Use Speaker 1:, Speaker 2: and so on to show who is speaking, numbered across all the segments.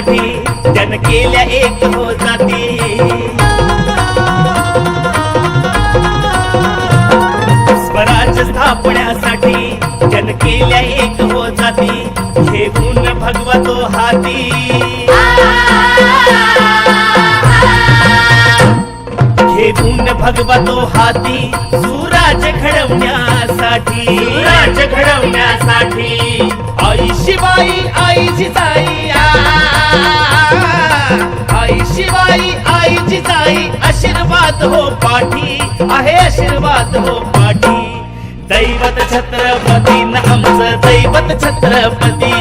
Speaker 1: साठी जन केल्या एक हो जाती. स्वराज स्थापण्यासाठी जन केल्या एक हो जाती. घेऊन भगवतो हाती. घेऊन भगवतो हाती. सुराज घडवण्या घडवण्यासाठी
Speaker 2: राज घडवण्यासाठी.
Speaker 1: आई शिवाई आई जिजाई आई शिवाई आई जिजाई आशीर्वाद हो पाठी. आहे आशीर्वाद हो पाठी. दैवत छत्रपती न आमचं दैवत छत्रपती.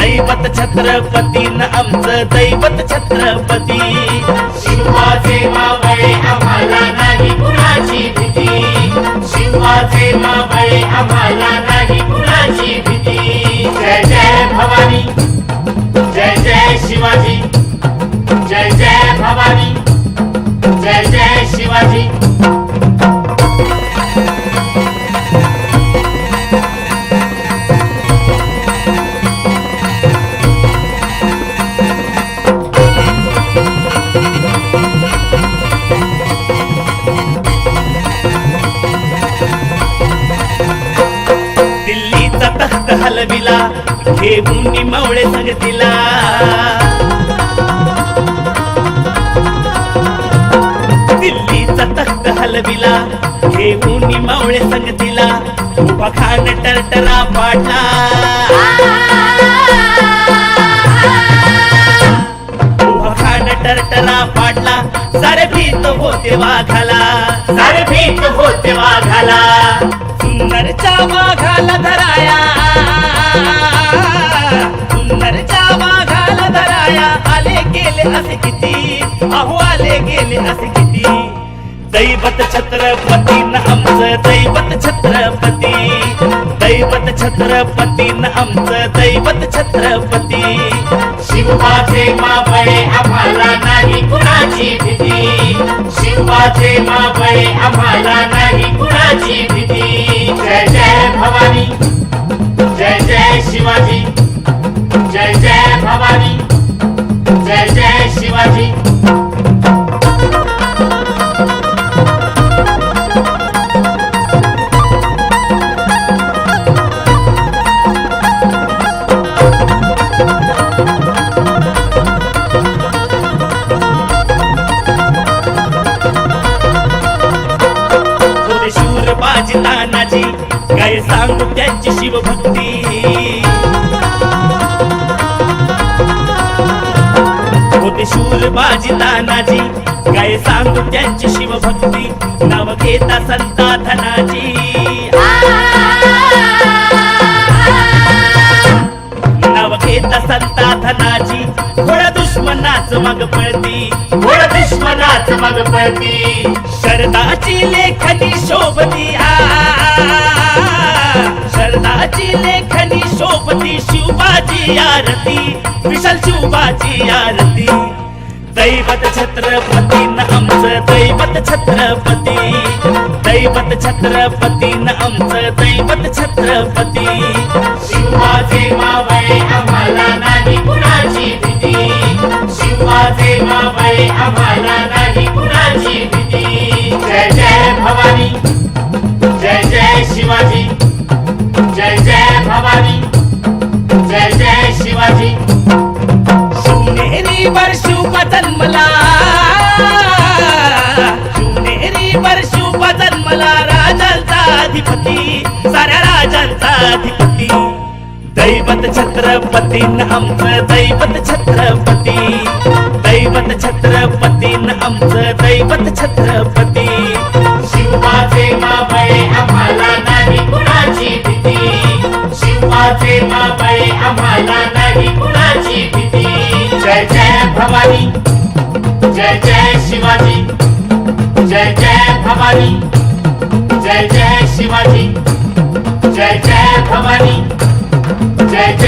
Speaker 1: दैवत छत्रपती न आमचं दैवत छत्रपती.
Speaker 2: शिवाचे मावळे आम्हाला
Speaker 1: हलविला घेऊन मवळे संगतीला. दिल्लीचा तख्त हलविला घेऊन मावळे संगतीला. उभा खान टरटरा पाडला. उभा खान टरटरा पाडला. सारे भीत होते वाघाला.
Speaker 2: सारे भीत होते वाघाला.
Speaker 1: गेले असे किती? अहो आले गेले असे किती? दैवत छत्रपती न आमचं दैवत छत्रपती. दैवत छत्रपती न आमचं दैवत छत्रपती.
Speaker 2: शिवाचे मावळे आम्हाला नाही कुणाची भीती. शिवाचे मावळे आम्हाला नाही कुणाची भीती. जय जय भवानी. जय जय शिवाजी.
Speaker 1: बाजी तानाजी काय सांगू त्यांची शिवभक्ती. होते शूर बाजी तानाजी काय सांगू त्यांची शिवभक्ती. नाव घेता संता धनाजी दुश्मनाच मग पळती.
Speaker 2: घोड दुश्मनाच मग पळती.
Speaker 1: शरदाची लेखनी शोभती शरदाची लेखनी शोभती शिवबाची आरती. विशाल शिवबाची आरती. दैवत छत्रपती न आमचं दैवत छत्रपती. दैवत छत्रपती न आमचं दैवत छत्रपती.
Speaker 2: शिवाजी
Speaker 3: मावळे छत्रपतीन न आमचं दैवत छत्रपती. दैवत छत्रपतीन न आमचं दैवत छत्रपती.
Speaker 1: शिवाचे बाबळे आम्हाला नाही कुणाची भीती. शिवाचे बाबळे आम्हाला नाही कुणाची भीती. जय जय भवानी. जय जय शिवाजी. जय जय भवानी. जय जय शिवाजी. जय जय भवानी. जय जय